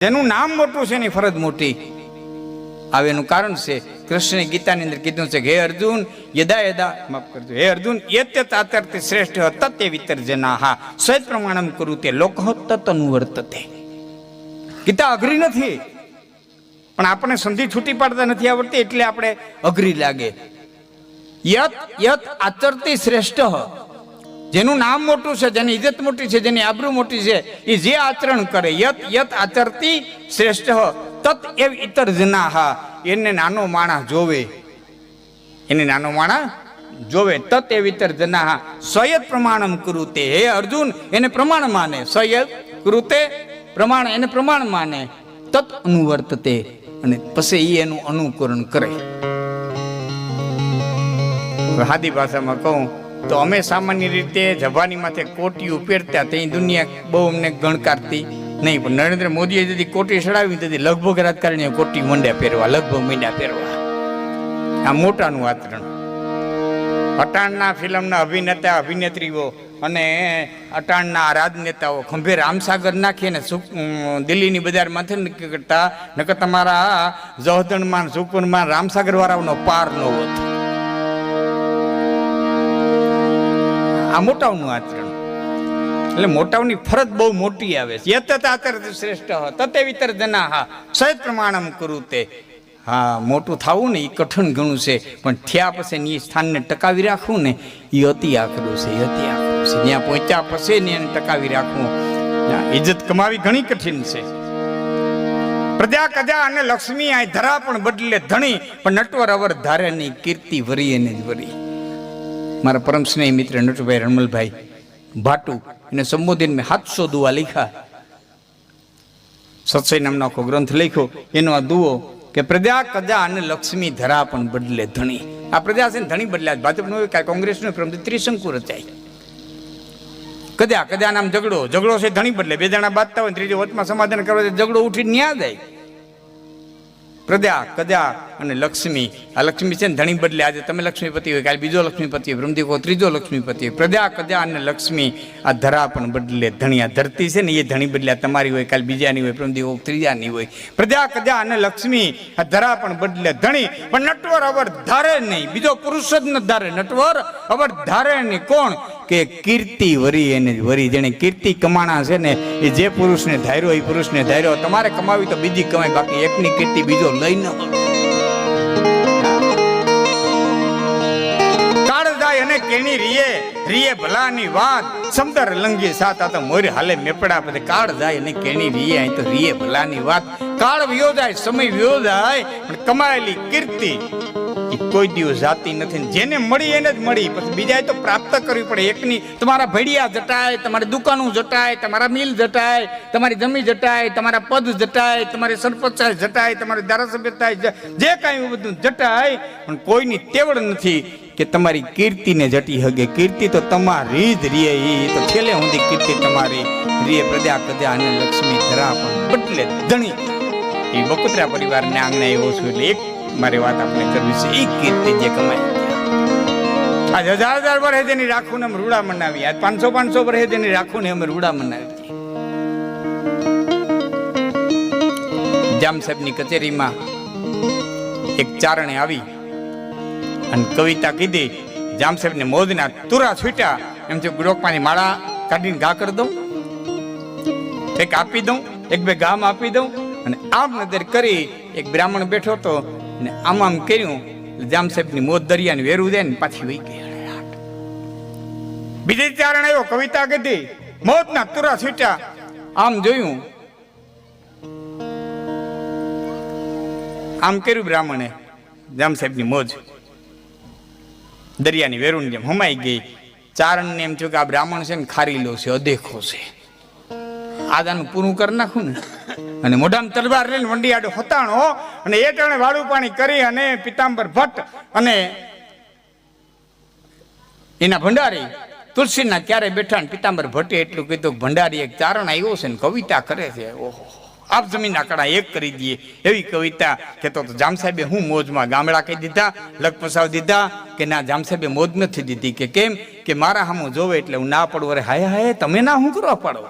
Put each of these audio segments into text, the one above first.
જેનું નામ મોટું છે એની ફરજ મોટી. આવે એનું કારણ છે કૃષ્ણે ગીતાની અંદર કીધું છે કે, હે અર્જુન, યદા યદા, માફ કરજો, હે અર્જુન યતે તાતર તે શ્રેષ્ઠ તત્તે વિતર જનાહા સ્વયં પ્રમાણમ કરું તે લોક તત અનુવર્તતે ગીતા અઘરી નથી. પણ આપણને સંધિ છૂટી પાડતા નથી આવડતી, એટલે આપણે અઘરી લાગે. યત યત આચરતી શ્રેષ્ઠ. જેનું નામ મોટું છે, જેની ઇજ્જત મોટી છે, જેની આબરૂ મોટી છે, એ જે આચરણ કરે, યત યત આચરતી શ્રેષ્ઠ, તત એવ ઇતર જનાહા. એને નાનો માણસ જોવે. એને નાનો માણસ જોવે, તત એવ ઇતર જનાહા. સ્વયત પ્રમાણમ કૃતે. હે અર્જુન, એને પ્રમાણ માને. સ્વયત કૃતે પ્રમાણ, એને પ્રમાણ માને. તત અનુવર્તતે. અને પછી એ એનું અનુકરણ કરે. હાદી ભાષામાં કહું તો અમે સામાન્ય રીતે જવાની માથે કોટી ઉપેરતા તે દુનિયા બહુ અમને ગણકારતી નહીં. પણ નરેન્દ્ર મોદીએ જતી કોટી ચડાવી તેથી લગભગ રાજકારણીઓ કોટી મંડ્યા પહેરવા, લગભગ મંડ્યા પહેરવા. આ મોટાનું આચરણ. અટાણના ફિલ્મના અભિનેતા, અભિનેત્રીઓ અને અટાણના રાજનેતાઓ ખંભે રામસાગર નાખીને દિલ્હીની બજારમાંથી નક્કી કરતા, નકર તમારા જહદણમાં સુકુનમાં રામસાગર વાળાનો પાર ન હોત. આ મોટાઓનું આચરણ. એટલે મોટાઓની ફરજ બહુ મોટી આવે છે. યતત આચર શ્રેષ્ઠ તતે વિતર જના હા. સહજ પ્રમાણમ કરું તે. હા, મોટું થવું ને એ કઠણ ઘણું છે, પણ થયા પછી એ સ્થાનને ટકાવી રાખવું ને એ અતિ આકરું છે અતિ આકરું છે. ત્યાં પહોંચ્યા પછી ને એને ટકાવી રાખવું ઇજ્જત કમાવી ઘણી કઠિન છે. પ્રજા કજા અને લક્ષ્મી આ ધરા પણ બદલે ધણી, પણ નટવર અવર ધારે ની કીર્તિ વરી એને જ વરી. મારા પરમ સ્નેહી મિત્ર નટુભાઈ રણમલભાઈ ભાટુ, એને સંબોધીને મેં સાતસો દુઆ લખ્યા. સત્સય નામનો આખો ગ્રંથ લખ્યો. એનો આ દુઓ કે પ્રજા કજા અને લક્ષ્મી ધરા પણ બદલે ધણી. આ પ્રજા છે ધણી બદલ્યા ભાજપનો કાંઈ કોંગ્રેસનો પ્રમ ત્રિશંકુ રચાય. કદા કદા નામ ઝઘડો. ઝઘડો છે ધણી બદલે. બે જણા બાંધતા હોય ત્રીજો વચમાં સમાધાન કરવા ઝઘડો ઉઠીને ન્યા જાય. પ્રજા કદા અને લક્ષ્મી. આ લક્ષ્મી છે ને ધણી બદલે આજે તમે લક્ષ્મીપતિ હોય, કાલે બીજો લક્ષ્મીપતિ હોય કહો ત્રીજો લક્ષ્મીપતિ પ્રજા કદા અને લક્ષ્મી, આ ધરા પણ બદલે ધણી. આ ધરતી છે ને એ ધણી બદલે તમારી હોય, કાલે બીજાની હોય, બ્રહ્મદેવ કહો ત્રીજાની હોય. પ્રજા કદા અને લક્ષ્મી, આ ધરા પણ બદલે ધણી. પણ નટવર અવર ધારે નહીં. બીજો પુરુષ જ ન ધારે. નટવર અવર ધારે નહીં. કોણ? કે કીર્તિ વરી એને વરી જેને કીર્તિ કમાણા છે ને, એ જે પુરુષને ધાર્યો, એ પુરુષને ધાર્યો. તમારે કમાવી તો બીજી કમાય, બાકી એકની કીર્તિ બીજો લઈ ન અને કેણી રીએ રીએ ભલાની વાત. સમદર લંગી સાત આ તો હાલે મેપડા પછી કાળ જાય અને કેણી રીએ તો રીએ ભલાની વાત. કાળ વિયો સમય વિયો કમાયેલી કીર્તિ કોઈ દિવસ જાતી નથી. જેને મળી એને જ મળી. પછી બીજાએ તો પ્રાપ્ત કરવી પડે. એકની તમારા ભેડિયા જટાય, તમારી દુકાનો જટાય, તમારા મિલ જટાય, તમારી જમી જટાય, તમારા પદ જટાય, તમારી સરપંચ જટાય, તમારી ધારાસભ્યતા જે કાંઈ બધું જટાય. પણ કોઈની તેવડ નથી કે તમારી કીર્તિને જટી હગે. કીર્તિ તો તમારી જ રીએ. એ તો છેલ્લે સુધી કીર્તિ તમારી રીએ. પ્રજા પ્રજા અને લક્ષ્મી ધરા પણ બદલે ધણી. એ બકુતરા પરિવારને આંગણે એવું છું. એટલે એક મારી વાત આપણે કરવી છે. એક કીર્તિ જે કમાઈ આજ હજાર હજાર વર્ષે તેની રાખું ને રૂડા મનાવી આજ પાંચસો પાંચસો વર્ષે તેની રાખું ને અમે રૂડા મનાવી જામ સાહેબની કચેરીમાં એક ચારણે આવી અને કવિતા કીધી જામ સાહેબને મોદના તુરા છૂટ્યા. એમ છે ગુરોકમાની માળા કાઢીને ઘા કરી દઉં, એક આપી દઉં, એક બે ગામ આપી દઉં અને આમ નજર કરી એક બ્રાહ્મણ બેઠો હતો. ને આમ આમ કર્યું એટલે જામ સાહેબની મોત દરિયાને વેરું દે ને પાછી વહી ગયા. બીજે ચારણ આવ્યો કવિતા કીધી, મોતના તુરા છૂટ્યા. આમ જોયું. આમ કર્યું બ્રાહ્મણે જામ સાહેબની મોજ. દરિયાની વેરુની જેમ હમાઈ ગઈ. ચારણને એમ થયું કે આ બ્રાહ્મણ છે ને ખારીલો છે, અદેખો છે. આદાનું પૂરું કરી નાખું ને. અને મોઢામાં તલવાર લઈને વંડી આડે હોતાણો, અને એ ટાણે વાળું પાણી કરી અને પિતાંબર ભટ્ટ અને એના ભંડારી તુલસીના ક્યારે બેઠા ને પિતાંબર ભટ્ટે એટલું કીધું ભંડારી એક ચારણ આવ્યો છે ને, કવિતા કરે છે. ઓહો, આપ જમીનના કડા એક કરી દઈએ. એવી કવિતા કે તો જામ સાહેબે હું મોજમાં ગામડા કહી દીધા, લખપસાવ દીધા કે ના જામ સાહેબે મોજ નથી દીધી કે કેમ? કે મારા હામું જોવે એટલે હું ના પડવો અરે હાય હાય, તમે ના હું કરવા પાડો?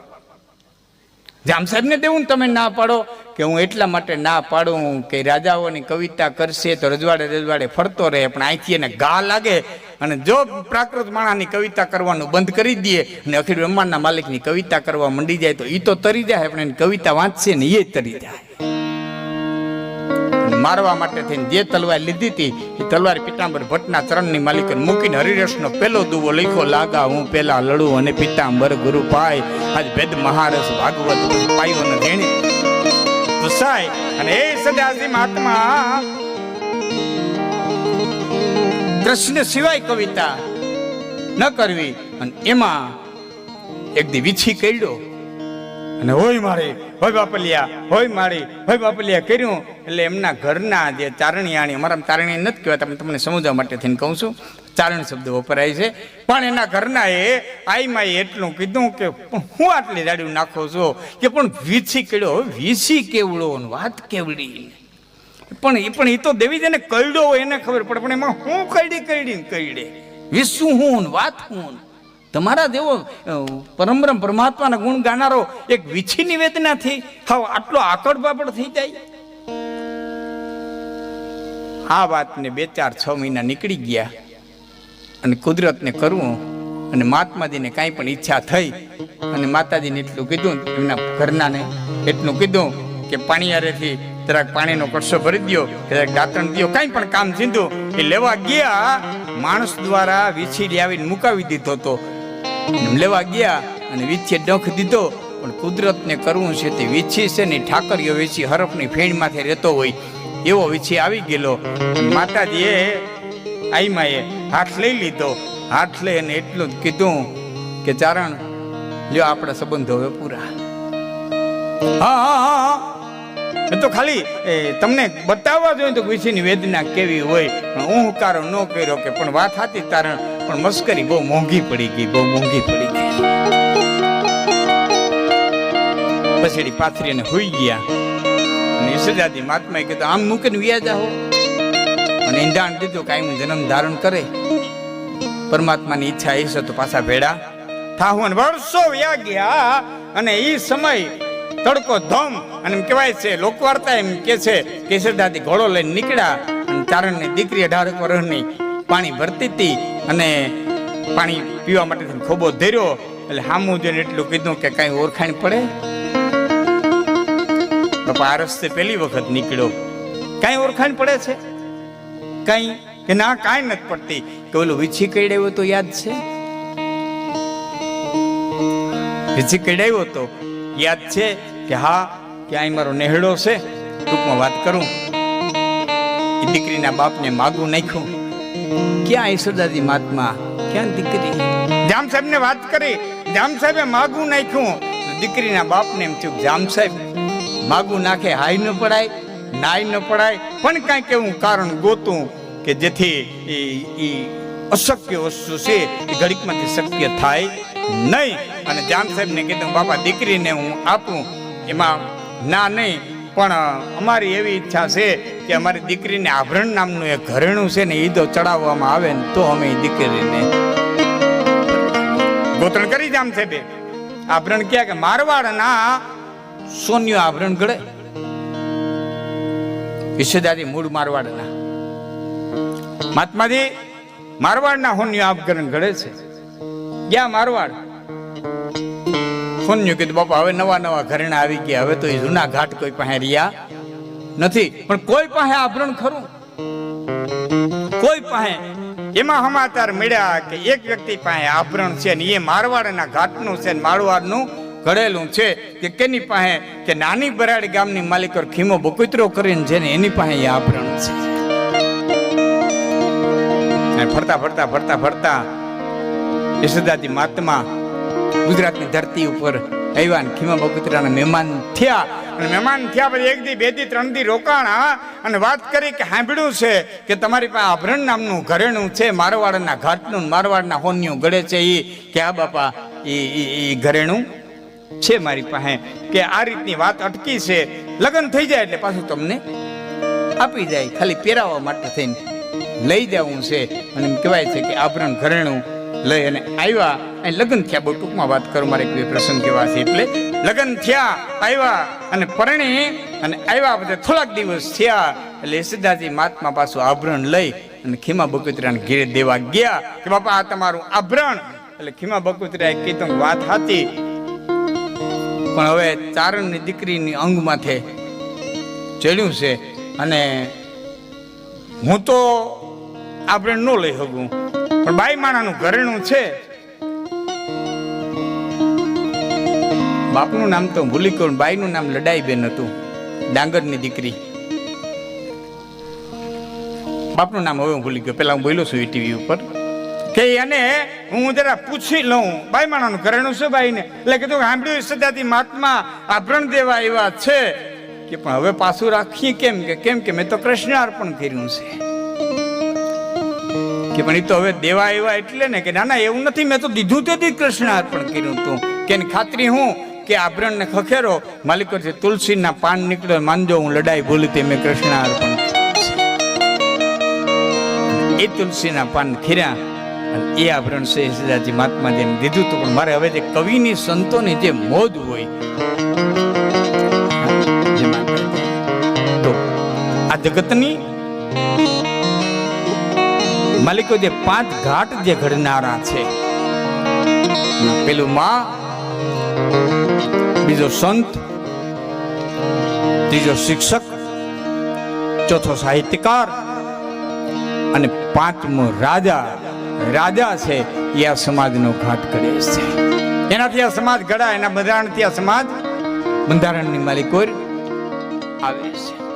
જામ સાહેબને દેવું તમે ના પાડો? કે હું એટલા માટે ના પાડું કે રાજાઓની કવિતા કરશે તો રજવાડે રજવાડે ફરતો રહે, પણ અહીંથી એને ગા લાગે અને જો પ્રાકૃત માણાની કવિતા કરવાનું બંધ કરી દઈએ અને અખિલ બ્રહ્માંડના માલિકની કવિતા કરવા મંડી જાય તો એ તો તરી જાય, પણ એની કવિતા વાંચશે ને એ તરી જાય. મારવા માટે થઈને જે તલવાર લીધી હતી, એ તલવાર પિતાંબર ભટ્ટના ચરણની માલિકને મૂકીને હરિરસનો પહેલો દુવો લખ્યો, લાગા હું પેલા લડું અને પિતાંબર ગુરુ પાય. આજ ભેદ મહારસ ભાગવત પાયો ને ધેણી. ઘુસાય અને એ સદાજી મહાત્મા કૃષ્ણ સિવાય કવિતા ન કરવી. અને એમાં એક દી વીછી કર્યો. અને હોય મારી હોય બાપલિયા, હોય મારી હોય બાપલિયા કર્યું. એટલે એમના ઘરના જે ચારણિયાણી અમારા ચારણી નથી કહેવાતા તમને સમજવા માટે થઈને કહું છું, ચારણ શબ્દ વપરાય છે. પણ એના ઘરના એ આઈમાં એટલું કીધું કે હું આટલી દાડી નાખો છો? કે, પણ વીછી કેળો વીછી કેવડો વાત કેવડી. પણ એ પણ એ તો દેવીજીને કરડો હોય એને ખબર પડે, પણ એમાં હું કરડી કરડી ને કઈડે વિશું હું વાત હું. તમારા જેવો પરમબ્રહ્મ પરમાત્માના ગુણ ગાનારો એક વિછી નિવેદનાથી હાવ આટલો આકડ બાપડ થઈ જાય. આ વાતને બે ચાર છ મહિના નીકળી ગયા અને કુદરતને કરવું અને મહાત્માજીને કાંઈ પણ ઈચ્છા થઈ અને માતાજીને એટલું કીધું, એમના ઘરનાને એટલું કીધું કે પાણીયારેથી જરાક પાણીનો કડશો ભરી દ્યો, જરાક દાંતણ દો કાંઈ પણ કામ સીધું એ લેવા ગયા. માણસ દ્વારા વીછી આવીને મુકાવી દીધો હતો લેવા ગયા અને વીછીએ ડંખ દીધો. પણ કુદરતને કરવું છે તે વીછી છે ને ઠાકરીઓ વીછી હરફની ફેણમાંથી રહેતો હોય. એવો વીછી આવી ગયેલો. માતાજીએ આઈમાએ હાથ લઈ લીધો. હાથ લઈ અને એટલું જ કીધું કે, ચારણ, લ્યો આપણા સંબંધો હવે પૂરા. હા હા હા એ તો ખાલી તમને બતાવવા જોઈએ તો વિશેની વેદના કેવી હોય. હું કારણ ન કર્યો કે, પણ વાત હતી તારણ. પણ મસ્કરી બહુ મોંઘી પડી ગઈ, બહુ મોંઘી પડી ગઈ. પછીડી પાથરી અને હોઈ ગયા. અને ઈસજાદી મહાત્માએ કીધું, આમ મૂકીને વ્યા જાઓ. અને ઈંધાણ દીધું કાયમ જન્મ ધારણ કરે. પરમાત્માની ઈચ્છા એ છે તો પાછા ભેડા થાહું અને વર્ષો વ્યા ગયા અને એ સમય તડકો ધમ અને એમ કહેવાય છે, લોકવાર્તા એમ કે છે કેસરદાદી ઘોડો લઈને નીકળ્યા અને ચારણની દીકરી અઢાર વર્ષની પાણી ભરતી હતી. અને પાણી પીવા માટે ખોબો ધર્યો, એટલે હામું જોઈને એટલું કીધું કે કાંઈ ઓળખાણ પડે. બાપા, આ રસ્તે પહેલી વખત નીકળ્યો. કાંઈ ઓળખાણ પડે છે? કાંઈ? કે ના, કાંઈ નથી પડતી. કે ઓલું વીછી કઈડાવ્યો તો યાદ છે? વીછી કઈડાવ્યો તો યાદ છે કે હા, કે અહીં મારો નેહડો છે? ટૂંકમાં વાત કરું. એ દીકરીના બાપને માગું નાખ્યું. ક્યાં યશોદાજી મહાત્મા? ક્યાં દીકરી? જામ સાહેબને વાત કરી. જામ સાહેબે માગું નાખ્યું. દીકરીના બાપને એમ થયું જામ સાહેબ, માગું નાખે હાઈ ન પડાય, નાય ન પડાય. પણ કાંઈક એવું કારણ ગોતું કે જેથી એ અશક્ય વસ્તુ છે, એ ઘડીકમાંથી શક્ય થાય નહીં. અને જામ સાહેબને કીધું, બાપા, દીકરીને હું આપું. એમાં ના નહીં, પણ અમારી એવી ઈચ્છા છે કે અમારી દીકરીને આભરણ નામનું એક ઘરેણું છે ને એ તો ચડાવવામાં આવે ને તો અમે દીકરીને ગોતણ કરી જામ બે. આભરણ ક્યાં કે મારવાડના સોન્યું આભરણ ગળે. વિશ્વદાદી મૂળ મારવાડના. મહાત્માજી, મારવાડના હોન્યું આભરણ ગળે છે. ગયા મારવાડ? સોન્યું કીધું, બાપા, હવે નવા નવા ઘરેણા આવી ગયા, હવે તો એ જૂના ઘાટ કોઈ પાસે રહ્યા નથી. પણ કોઈ પાસે આભરણ ખરું? કોઈ પાસે? એમાં સમાચાર મળ્યા કે એક વ્યક્તિ પાસે આભરણ છે ને એ મારવાડના ઘાટનું છે ને મારવાડનું ઘડેલું છે કે કેની પાસે? કે નાની બરાડી ગામની માલિકો ખીમો બકુતરો કરીને છે ને એની પાસે એ આભરણ છે. ફરતા ફરતા ફરતા ફરતા યશોદાજી મહાત્મા ગુજરાતની ધરતી ઉપર આવ્યા ખીમા બકુતરાના મહેમાન થયા. અને મહેમાન થયા પછી એક દી, બે દી, ત્રણ દી રોકાણા અને વાત કરી કે સાંભળ્યું છે કે તમારી પાસે આભરણ નામનું ઘરેણું છે, મારવાડના ઘાટનું મારવાડના હોન્યું ગળે છે એ કે આ બાપા એ એ ઘરેણું છે મારી પાસે. કે આ રીતની વાત અટકી છે. લગ્ન થઈ જાય એટલે પાછું તમને આપી જાય. ખાલી પહેરાવવા માટે થઈને લઈ જવું છે. અને એમ કહેવાય છે કે આભરણ ઘરેણું લઈ અને આવ્યા અને લગ્ન થયા, બહુ ટૂંકમાં વાત કરું, મારે કોઈ પ્રસંગ કેવા છે એટલે. લગ્ન થયા આવ્યા અને પરણી અને આવ્યા બધા થોડાક દિવસ થયા. એટલે સિદ્ધાજી મહાત્મા પાછું આભરણ લઈ અને ખીમા બકુતરાને ઘેરે દેવા ગયા કે, બાપા, આ તમારું આભરણ. એટલે ખીમા બકુતરાએ કીધું, વાત હતી. પણ હવે ચારણની દીકરીની અંગ માથે ચડ્યું છે અને હું તો આભરણ ન લઈ શકું. પણ બાઈ માણાનું ઘરેણું છે. બાપનું નામ તો ભૂલી ગયું બાઈનું નામ લડાઈ બેન હતું, ડાંગરની દીકરી. બાપનું નામ હવે હું ભૂલી ગયો, પેલા હું બોલ્યો છું ટીવી ઉપર. કે એને હું જરા પૂછી લઉં બાઈ માણાનું ઘરેણું છે બાઈને? એટલે કીધું સાંભળ્યું સદાથી મહાત્મા આભરણ દેવા એવા છે. કે પણ હવે પાછું રાખીએ કેમ કે કેમ કે મેં તો કૃષ્ણ અર્પણ કર્યું છે. કે પણ એ તો હવે દેવા એવા એટલે ને કે ના એવું નથી. મેં તો દીધું તેથી કૃષ્ણ અર્પણ કર્યું તું. કે ખાતરી હું કે આભરણ ને ખખેરો. માલિક છે, તુલસીના પાન નીકળ્યો. માનજો હું લડાઈ ભૂલી તે મેં કૃષ્ણ અર્પણ એ તુલસીના પાન ખીર્યા. એ આભરણ છે સદાજી મહાત્માજીને દીધું હતું પણ મારે હવે જે કવિની સંતોની જે મોજ હોય તો આ જગતની માલિકો જે પાંચ ઘાટ જે ઘડનારા છે. પેલું માં, બીજો સંત, ત્રીજો શિક્ષક, ચોથો સાહિત્યકાર અને પાંચમો રાજા. રાજા છે, એ આ સમાજનો ઘાટ કરે છે. એનાથી આ સમાજ ઘડાય એના બંધારણથી આ સમાજ બંધારણની માલિકો આવે છે.